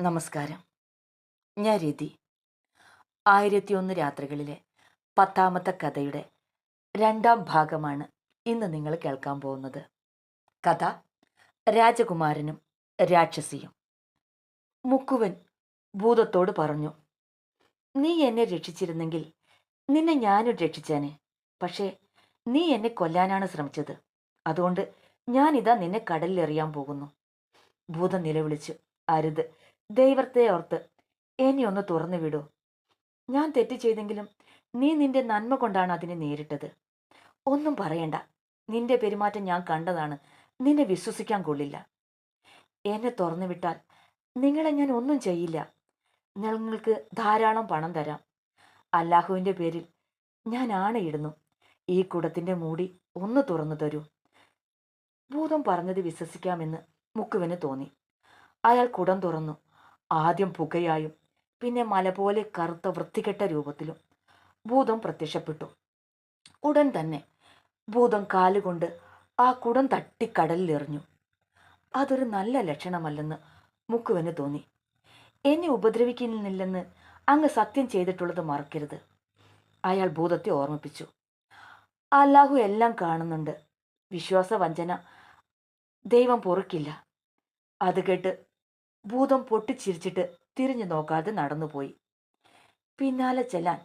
നമസ്കാരം. ഞാൻ രതി. ആയിരത്തിയൊന്ന് രാത്രികളിലെ പത്താമത്തെ കഥയുടെ രണ്ടാം ഭാഗമാണ് ഇന്ന് നിങ്ങൾ കേൾക്കാൻ പോകുന്നത്. കഥ രാജകുമാരനും രാക്ഷസിയും. മുക്കുവൻ ഭൂതത്തോട് പറഞ്ഞു നീ എന്നെ രക്ഷിച്ചിരുന്നെങ്കിൽ നിന്നെ ഞാനും രക്ഷിച്ചേനെ. പക്ഷേ നീ എന്നെ കൊല്ലാനാണ് ശ്രമിച്ചത്. അതുകൊണ്ട് ഞാനിതാ നിന്നെ കടലിലെറിയാൻ പോകുന്നു. ഭൂതം നിലവിളിച്ചു അരുത്. ദൈവത്തെ ഓർത്ത് എന്നെ ഒന്ന് തുറന്നു വിടൂ. ഞാൻ തെറ്റ് ചെയ്തെങ്കിലും നീ നിന്റെ നന്മ കൊണ്ടാണ് അതിനെ നേരിട്ടത്. ഒന്നും പറയണ്ട. നിന്റെ പെരുമാറ്റം ഞാൻ കണ്ടതാണ്. നിന്നെ വിശ്വസിക്കാൻ കൊള്ളില്ല. എന്നെ തുറന്നു വിട്ടാൽ നിങ്ങളെ ഞാൻ ഒന്നും ചെയ്യില്ല. നിങ്ങൾക്ക് ധാരാളം പണം തരാം. അല്ലാഹുവിന്റെ പേരിൽ ഞാൻ ആണയിടുന്നു. ഈ കുടത്തിന്റെ മൂടി ഒന്ന് തുറന്നു തരൂ. ഭൂതം പറഞ്ഞത് വിശ്വസിക്കാമെന്ന് മുക്കുവിന് തോന്നി. അയാൾ കുടം തുറന്നു. ആദ്യം പുകയായും പിന്നെ മല പോലെ കറുത്ത വൃത്തികെട്ട രൂപത്തിലും ഭൂതം പ്രത്യക്ഷപ്പെട്ടു. ഉടൻ തന്നെ ഭൂതം കാലുകൊണ്ട് ആ കുടം തട്ടി കടലിലെറിഞ്ഞു അതൊരു നല്ല ലക്ഷണമല്ലെന്ന് മുക്കുവന് തോന്നി. എന്നെ ഉപദ്രവിക്കുന്നില്ലെന്ന് അങ്ങ് സത്യം ചെയ്തിട്ടുള്ളത് മറക്കരുത്. അയാൾ ഭൂതത്തെ ഓർമ്മിപ്പിച്ചു. അല്ലാഹു എല്ലാം കാണുന്നുണ്ട്. വിശ്വാസവഞ്ചന ദൈവം പൊറുക്കില്ല. അത് കേട്ട് ഭൂതം പൊട്ടിച്ചിരിച്ചിട്ട് തിരിഞ്ഞു നോക്കാതെ നടന്നുപോയി. പിന്നാലെ ചെല്ലാൻ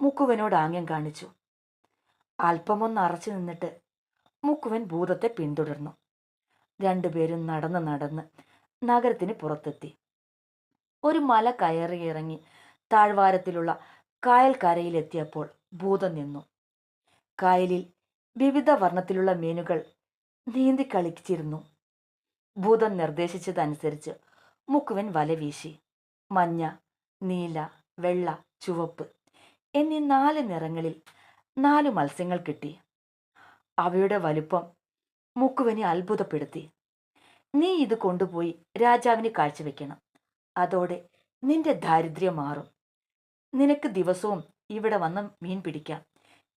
മുക്കുവനോട് ആംഗ്യം കാണിച്ചു. അല്പമൊന്ന് അറച്ചു നിന്നിട്ട് മുക്കുവൻ ഭൂതത്തെ പിന്തുടർന്നു. രണ്ടുപേരും നടന്ന് നടന്ന് നഗരത്തിന് പുറത്തെത്തി. ഒരു മല കയറി ഇറങ്ങി താഴ്വാരത്തിലുള്ള കായൽ കരയിലെത്തിയപ്പോൾ ഭൂതം നിന്നു. കായലിൽ വിവിധ വർണത്തിലുള്ള മീനുകൾ നീന്തി കളിച്ചിരുന്നു. ഭൂതം നിർദ്ദേശിച്ചതനുസരിച്ച് മുക്കുവൻ വല വീശി. മഞ്ഞ നീല വെള്ള ചുവപ്പ് എന്നീ നാല് നിറങ്ങളിൽ നാല് മത്സ്യങ്ങൾ കിട്ടി. അവയുടെ വലുപ്പം മുക്കുവനെ അത്ഭുതപ്പെടുത്തി. നീ ഇത് കൊണ്ടുപോയി രാജാവിന് കാഴ്ചവെക്കണം. അതോടെ നിന്റെ ദാരിദ്ര്യം മാറും. നിനക്ക് ദിവസവും ഇവിടെ വന്ന് മീൻ പിടിക്കാം.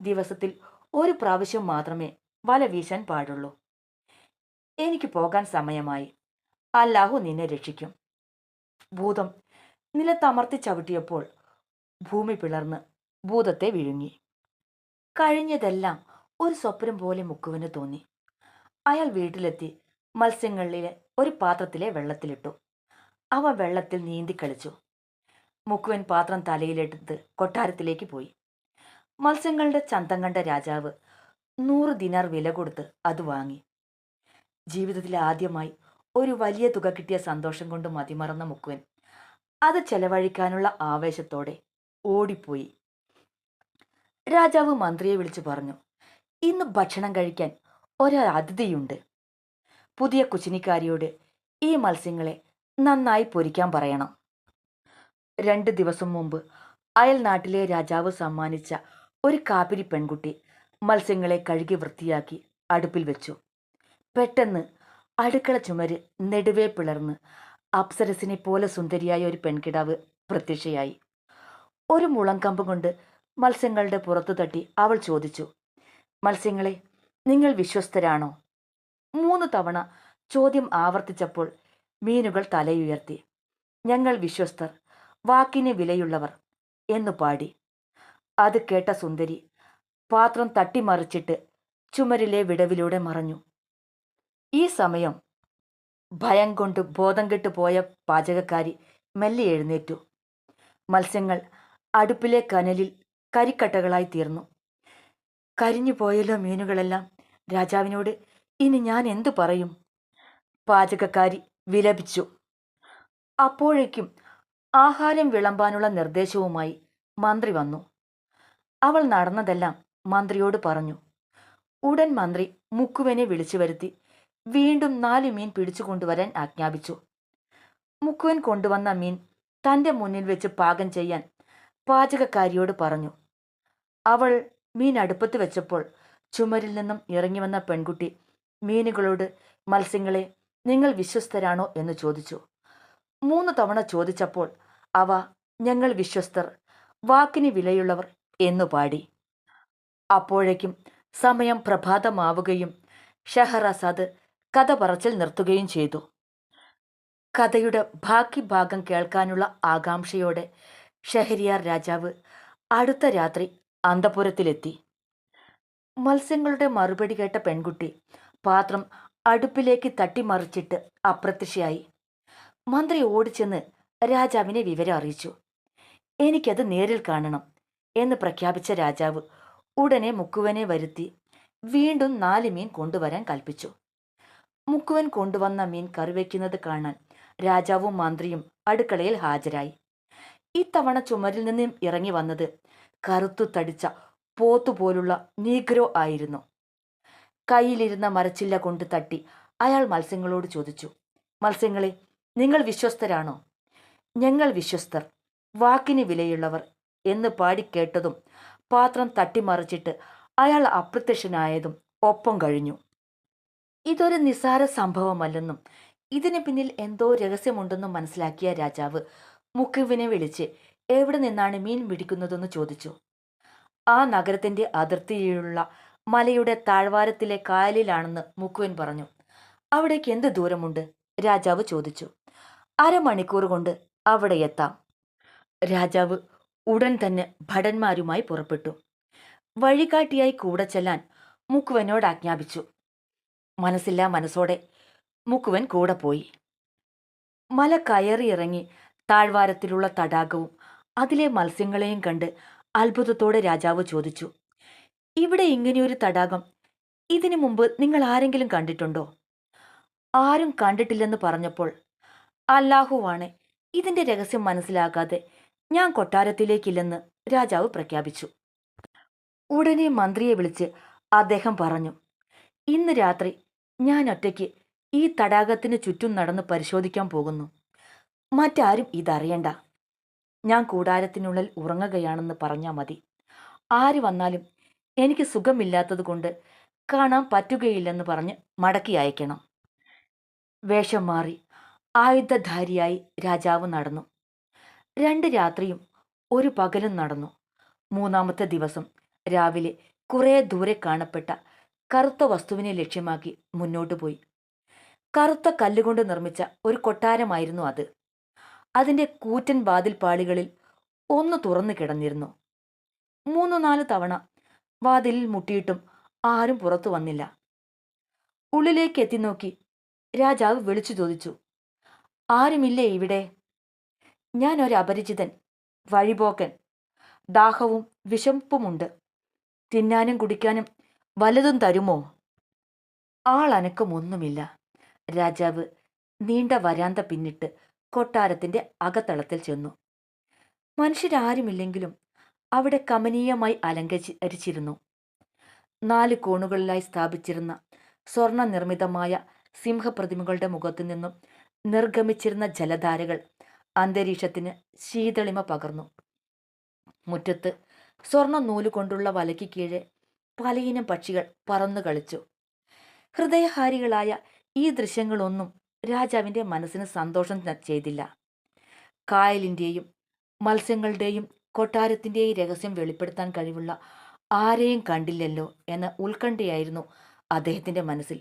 ദിവസത്തിൽ ഒരു പ്രാവശ്യം മാത്രമേ വല വീശാൻ പാടുള്ളൂ. എനിക്ക് പോകാൻ സമയമായി. അല്ലാഹു നിന്നെ രക്ഷിക്കും. ഭൂതം നിലത്തമർത്തി ചവിട്ടിയപ്പോൾ ഭൂമി പിളർന്ന് ഭൂതത്തെ വിഴുങ്ങി. കഴിഞ്ഞതെല്ലാം ഒരു സ്വപ്നം പോലെ മുക്കുവിന് തോന്നി. അയാൾ വീട്ടിലെത്തി മത്സ്യങ്ങളിലെ ഒരു പാത്രത്തിലെ വെള്ളത്തിലിട്ടു. അവ വെള്ളത്തിൽ നീന്തി കളിച്ചു. മുക്കുവൻ പാത്രം തലയിലെടുത്ത് കൊട്ടാരത്തിലേക്ക് പോയി. മത്സ്യങ്ങളുടെ ചന്തം കണ്ട രാജാവ് നൂറ് ദിനാർ വില കൊടുത്ത് അത് വാങ്ങി. ജീവിതത്തിൽ ആദ്യമായി ഒരു വലിയ തുക കിട്ടിയ സന്തോഷം കൊണ്ട് മതിമറന്ന മുക്കുവൻ. അത് ചെലവഴിക്കാനുള്ള ആവേശത്തോടെ ഓടിപ്പോയി. രാജാവ് മന്ത്രിയെ വിളിച്ചു പറഞ്ഞു ഇന്ന് ഭക്ഷണം കഴിക്കാൻ ഒരതിഥിയുണ്ട്. പുതിയ കുച്ചിനിക്കാരിയോട് ഈ മത്സ്യങ്ങളെ നന്നായി പൊരിക്കാൻ പറയണം. രണ്ട് ദിവസം മുമ്പ് അയൽ നാട്ടിലെ രാജാവ് സമ്മാനിച്ച ഒരു കാപ്പിരി പെൺകുട്ടി മത്സ്യങ്ങളെ കഴുകി വൃത്തിയാക്കി അടുപ്പിൽ വെച്ചു. പെട്ടെന്ന് അടുക്കള ചുമര് നെടുവേ പിളർന്ന് അപ്സരസിനെ പോലെ സുന്ദരിയായ ഒരു പെൺകിടാവ് പ്രത്യക്ഷയായി. ഒരു മുളങ്കമ്പ് കൊണ്ട് മത്സ്യങ്ങളുടെ പുറത്തു തട്ടി അവൾ ചോദിച്ചു മത്സ്യങ്ങളെ നിങ്ങൾ വിശ്വസ്തരാണോ? മൂന്ന് തവണ ചോദ്യം ആവർത്തിച്ചപ്പോൾ മീനുകൾ തലയുയർത്തി ഞങ്ങൾ വിശ്വസ്തർ വാക്കിന് വിലയുള്ളവർ എന്നു പാടി. അത് കേട്ട സുന്ദരി പാത്രം തട്ടിമറിച്ചിട്ട് ചുമരിലെ വിടവിലൂടെ മറഞ്ഞു. ഈ സമയം ഭയം കൊണ്ട് ബോധം കെട്ടു പോയ പാചകക്കാരി മെല്ലെ എഴുന്നേറ്റു. മത്സ്യങ്ങൾ അടുപ്പിലെ കനലിൽ കരിക്കട്ടകളായി തീർന്നു. കരിഞ്ഞു പോയല്ലോ മീനുകളെല്ലാം. രാജാവിനോട് ഇനി ഞാൻ എന്തു പറയും? പാചകക്കാരി വിലപിച്ചു. അപ്പോഴേക്കും ആഹാരം വിളമ്പാനുള്ള നിർദ്ദേശവുമായി മന്ത്രി വന്നു. അവൾ നടന്നതെല്ലാം മന്ത്രിയോട് പറഞ്ഞു. ഉടൻ മന്ത്രി മുക്കുവനെ വിളിച്ചു വരുത്തി. വീണ്ടും നാല് മീൻ പിടിച്ചു കൊണ്ടുവരാൻ ആജ്ഞാപിച്ചു. മുക്കുവൻ കൊണ്ടുവന്ന മീൻ തന്റെ മുന്നിൽ വെച്ച് പാകം ചെയ്യാൻ പാചകക്കാരിയോട് പറഞ്ഞു. അവൾ മീൻ അടുപ്പത്ത് വെച്ചപ്പോൾ ചുമരിൽ നിന്നും ഇറങ്ങി വന്ന പെൺകുട്ടി മീനുകളോട് മത്സ്യങ്ങളെ നിങ്ങൾ വിശ്വസ്തരാണോ? എന്ന് ചോദിച്ചു. മൂന്ന് തവണ ചോദിച്ചപ്പോൾ അവ ഞങ്ങൾ വിശ്വസ്തർ വാക്കിന് വിലയുള്ളവർ എന്നു പാടി. അപ്പോഴേക്കും സമയം പ്രഭാതമാവുകയും ഷഹറാസാദ് കഥ പറച്ചിൽ നിർത്തുകയും ചെയ്തു. കഥയുടെ ബാക്കി ഭാഗം കേൾക്കാനുള്ള ആകാംക്ഷയോടെ ഷഹരിയാർ രാജാവ് അടുത്ത രാത്രി അന്തപുരത്തിലെത്തി. മത്സ്യങ്ങളുടെ മറുപടി കേട്ട പെൺകുട്ടി പാത്രം അടുപ്പിലേക്ക് തട്ടിമറിച്ചിട്ട് അപ്രത്യക്ഷയായി. മന്ത്രി ഓടിച്ചെന്ന് രാജാവിനെ വിവരം അറിയിച്ചു. എനിക്കത് നേരിൽ കാണണം എന്ന് പ്രഖ്യാപിച്ച രാജാവ് ഉടനെ മുക്കുവനെ വരുത്തി വീണ്ടും നാല് മീൻ കൊണ്ടുവരാൻ കൽപ്പിച്ചു. മുക്കുവൻ കൊണ്ടുവന്ന മീൻ കറി വയ്ക്കുന്നത് കാണാൻ രാജാവും മന്ത്രിയും അടുക്കളയിൽ ഹാജരായി. ഇത്തവണ ചുമരിൽ നിന്നും ഇറങ്ങി വന്നത് കറുത്തു തടിച്ച പോത്തുപോലുള്ള നീഗ്രോ ആയിരുന്നു. കയ്യിലിരുന്ന മരച്ചില്ല കൊണ്ട് തട്ടി അയാൾ മത്സ്യങ്ങളോട് ചോദിച്ചു മത്സ്യങ്ങളെ നിങ്ങൾ വിശ്വസ്തരാണോ? ഞങ്ങൾ വിശ്വസ്തർ വാക്കിന് വിലയുള്ളവർ എന്ന് പാടിക്കേട്ടതും പാത്രം തട്ടിമറിച്ചിട്ട് അയാൾ അപ്രത്യക്ഷനായതും ഒപ്പം കഴിഞ്ഞു. ഇതൊരു നിസാര സംഭവമല്ലെന്നും ഇതിന് പിന്നിൽ എന്തോ രഹസ്യമുണ്ടെന്നും മനസ്സിലാക്കിയ രാജാവ് മുക്കുവിനെ വിളിച്ച് എവിടെ നിന്നാണ് മീൻ പിടിക്കുന്നതെന്ന് ചോദിച്ചു. ആ നഗരത്തിന്റെ അതിർത്തിയിലുള്ള മലയുടെ താഴ്വാരത്തിലെ കായലിലാണെന്ന് മുക്കുവൻ പറഞ്ഞു. അവിടേക്ക് എന്ത് ദൂരമുണ്ട്? രാജാവ് ചോദിച്ചു. അരമണിക്കൂർ കൊണ്ട് അവിടെ എത്താം. രാജാവ് ഉടൻ തന്നെ ഭടന്മാരുമായി പുറപ്പെട്ടു. വഴികാട്ടിയായി കൂടെ ചെല്ലാൻ മുക്കുവനോട് ആജ്ഞാപിച്ചു. മനസ്സില്ലാ മനസ്സോടെ മുക്കുവൻ കൂടെ പോയി. മല കയറി ഇറങ്ങി താഴ്വാരത്തിലുള്ള തടാകവും അതിലെ മത്സ്യങ്ങളെയും കണ്ട് അത്ഭുതത്തോടെ രാജാവ് ചോദിച്ചു ഇവിടെ ഇങ്ങനെയൊരു തടാകം ഇതിനു മുമ്പ് നിങ്ങൾ ആരെങ്കിലും കണ്ടിട്ടുണ്ടോ? ആരും കണ്ടിട്ടില്ലെന്ന് പറഞ്ഞപ്പോൾ അല്ലാഹുവാണ് ഇതിന്റെ രഹസ്യം മനസ്സിലാകാതെ ഞാൻ കൊട്ടാരത്തിലേക്കില്ലെന്ന് രാജാവ് പ്രഖ്യാപിച്ചു. ഉടനെ മന്ത്രിയെ വിളിച്ച് അദ്ദേഹം പറഞ്ഞു ഇന്ന് രാത്രി ഞാൻ ഒറ്റയ്ക്ക് ഈ തടാകത്തിന് ചുറ്റും നടന്ന് പരിശോധിക്കാൻ പോകുന്നു. മറ്റാരും ഇതറിയണ്ട. ഞാൻ കൂടാരത്തിനുള്ളിൽ ഉറങ്ങുകയാണെന്ന് പറഞ്ഞാൽ മതി. ആര് വന്നാലും എനിക്ക് സുഖമില്ലാത്തതുകൊണ്ട് കാണാൻ പറ്റുകയില്ലെന്ന് പറഞ്ഞ് മടക്കി അയക്കണം. വേഷം മാറി ആയുധധാരിയായി രാജാവ് നടന്നു. രണ്ട് രാത്രിയും ഒരു പകലും നടന്നു. മൂന്നാമത്തെ ദിവസം രാവിലെ കുറേ ദൂരെ കാണപ്പെട്ട കറുത്ത വസ്തുവിനെ ലക്ഷ്യമാക്കി മുന്നോട്ടു പോയി. കറുത്ത കല്ലുകൊണ്ട് നിർമ്മിച്ച ഒരു കൊട്ടാരമായിരുന്നു അത്. അതിന്റെ കൂറ്റൻ വാതിൽ പാളികളിൽ ഒന്ന് തുറന്നു കിടന്നിരുന്നു. മൂന്നു നാല് തവണ വാതിലിൽ മുട്ടിയിട്ടും ആരും പുറത്തു വന്നില്ല. ഉള്ളിലേക്ക് എത്തി നോക്കി രാജാവ് വിളിച്ചു ചോദിച്ചു ആരുമില്ലേ ഇവിടെ? ഞാൻ ഒരു അപരിചിതൻ വഴിപോക്കൻ ദാഹവും വിശപ്പുമുണ്ട്. തിന്നാനും കുടിക്കാനും വലതും തരുമോ? ആളനക്കമൊന്നുമില്ല രാജാവ് നീണ്ട വരാന്ത പിന്നിട്ട് കൊട്ടാരത്തിന്റെ അകത്തളത്തിൽ ചെന്നു. മനുഷ്യരാരുമില്ലെങ്കിലും അവിടെ കമനീയമായി അലങ്കരിച്ചിരുന്നു നാല് കോണുകളിലായി സ്ഥാപിച്ചിരുന്ന സ്വർണ നിർമ്മിതമായ സിംഹപ്രതിമകളുടെ മുഖത്തു നിന്നും നിർഗമിച്ചിരുന്ന ജലധാരകൾ അന്തരീക്ഷത്തിന് ശീതളിമ പകർന്നു. മുറ്റത്ത് സ്വർണ നൂലുകൊണ്ടുള്ള വലയ്ക്ക് കീഴെ പലയിനം പക്ഷികൾ പറന്നു കളിച്ചു. ഹൃദയഹാരികളായ ഈ ദൃശ്യങ്ങളൊന്നും രാജാവിന്റെ മനസ്സിന് സന്തോഷം ചെയ്തില്ല. കായലിന്റെയും മത്സ്യങ്ങളുടെയും കൊട്ടാരത്തിന്റെയും രഹസ്യം വെളിപ്പെടുത്താൻ കഴിവുള്ള ആരെയും കണ്ടില്ലല്ലോ എന്ന ഉത്കണ്ഠയായിരുന്നു അദ്ദേഹത്തിന്റെ മനസ്സിൽ.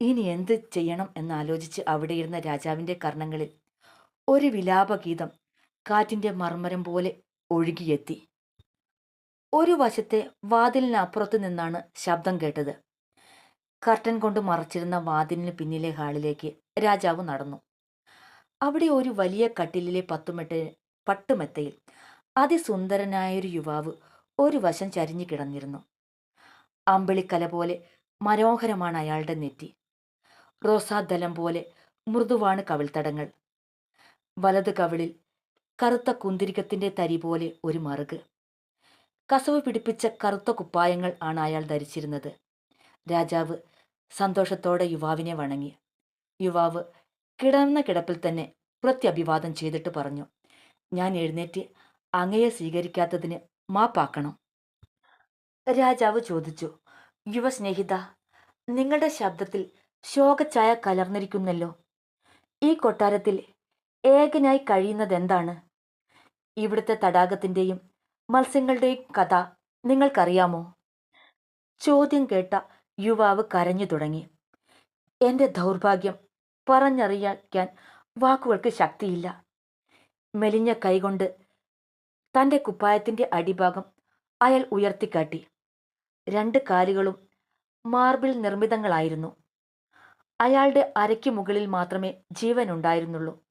ഇനി എന്ത് ചെയ്യണം എന്നാലോചിച്ച് അവിടെയിരുന്ന രാജാവിന്റെ കർണങ്ങളിൽ ഒരു വിലാപഗീതം കാറ്റിന്റെ മർമ്മരം പോലെ ഒഴുകിയെത്തി. ഒരു വശത്തെ വാതിലിനപ്പുറത്തു നിന്നാണ് ശബ്ദം കേട്ടത്. കർട്ടൻ കൊണ്ട് മറച്ചിരുന്ന വാതിലിന് പിന്നിലെ ഹാളിലേക്ക് രാജാവ് നടന്നു. അവിടെ ഒരു വലിയ കട്ടിലിലെ പത്തുമെട്ട പട്ടുമെത്തയിൽ അതിസുന്ദരനായൊരു യുവാവ് ഒരു വശം ചരിഞ്ഞു കിടന്നിരുന്നു. അമ്പിളിക്കല പോലെ മനോഹരമാണ് അയാളുടെ നെറ്റി. റോസാദലം പോലെ മൃദുവാണ് കവിൾത്തടങ്ങൾ. വലത് കവിളിൽ കറുത്ത കുന്തിരികത്തിന്റെ തരി പോലെ ഒരു മറുക്. കസവ് പിടിപ്പിച്ച കറുത്ത കുപ്പായങ്ങൾ ആണ് അയാൾ ധരിച്ചിരുന്നത്. രാജാവ് സന്തോഷത്തോടെ യുവാവിനെ വണങ്ങി. യുവാവ് കിടന്ന കിടപ്പിൽ തന്നെ പ്രത്യഭിവാദം ചെയ്തിട്ട് പറഞ്ഞു ഞാൻ എഴുന്നേറ്റ് അങ്ങയെ സ്വീകരിക്കാത്തതിന് മാപ്പാക്കണം. രാജാവ് ചോദിച്ചു യുവസ്നേഹിത നിങ്ങളുടെ ശബ്ദത്തിൽ ശോകച്ചായ കലർന്നിരിക്കുന്നല്ലോ. ഈ കൊട്ടാരത്തിൽ ഏകനായി കഴിയുന്നതെന്താണ്? ഇവിടുത്തെ തടാകത്തിന്റെയും മത്സ്യങ്ങളുടെയും കഥ നിങ്ങൾക്കറിയാമോ? ചോദ്യം കേട്ട യുവാവ് കരഞ്ഞു തുടങ്ങി. എന്റെ ദൗർഭാഗ്യം. പറഞ്ഞറിയിക്കാൻ വാക്കുകൾക്ക് ശക്തിയില്ല മെലിഞ്ഞ കൈകൊണ്ട് തന്റെ കുപ്പായത്തിന്റെ അടിഭാഗം അയാൾ ഉയർത്തിക്കാട്ടി. രണ്ട് കാലുകളും മാർബിൾ നിർമ്മിതങ്ങളായിരുന്നു. അയാളുടെ അരയ്ക്ക് മുകളിൽ മാത്രമേ ജീവനുണ്ടായിരുന്നുള്ളൂ.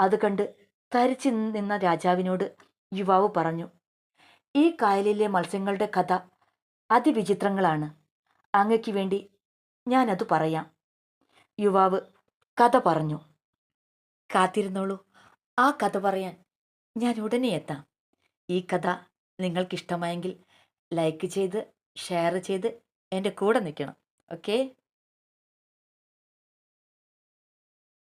അത് കണ്ട് തരിച്ചു നിന്ന രാജാവിനോട് യുവാവ് പറഞ്ഞു ഈ കായലിലെ മത്സ്യങ്ങളുടെ കഥ അതിവിചിത്രങ്ങളാണ്. അങ്ങയ്ക്ക് വേണ്ടി ഞാനത് പറയാം. യുവാവ് കഥ പറഞ്ഞു. കാത്തിരുന്നോളൂ. ആ കഥ പറയാൻ ഞാൻ ഉടനെ എത്താം. ഈ കഥ നിങ്ങൾക്കിഷ്ടമായെങ്കിൽ ലൈക്ക് ചെയ്ത് ഷെയർ ചെയ്ത് എന്റെ കൂടെ നിൽക്കണം. ഓക്കേ?